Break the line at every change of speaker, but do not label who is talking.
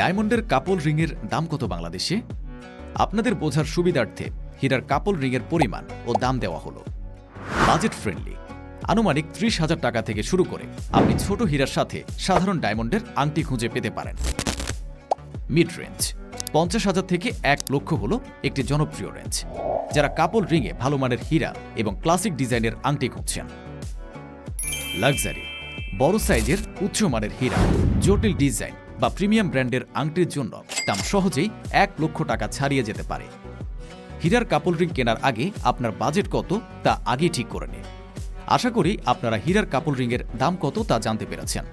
ডায়মন্ডের কাপল রিংয়ের দাম কত বাংলাদেশে? আপনাদের বোঝার সুবিধার্থে হীরার কাপল রিংয়ের পরিমাণ ও দাম দেওয়া হলো। Budget friendly. আনুমানিক ত্রিশ হাজার টাকা থেকে শুরু করে আপনি ছোট হীরার সাথে সাধারণ ডায়মন্ডের আংটি খুঁজে পেতে পারেন। মিড রেঞ্জ পঞ্চাশ হাজার থেকে এক লক্ষ হল একটি জনপ্রিয় রেঞ্জ। যারা কাপল রিংয়ে ভালো মানের হীরা এবং ক্লাসিক ডিজাইনের আংটি খুঁজছেন। লাক্সারি। বড় সাইজের উচ্চমানের হীরা, জটিল ডিজাইন বা প্রিমিয়াম ব্র্যান্ডের আংটির জন্য দাম সহজেই এক লক্ষ টাকা ছাড়িয়ে যেতে পারে। হীরার কাপল রিং কেনার আগে আপনার বাজেট কত তা আগে ঠিক করে নিন। আশা করি আপনারা হীরার কাপল রিংয়ের দাম কত তা জানতে পেরেছেন।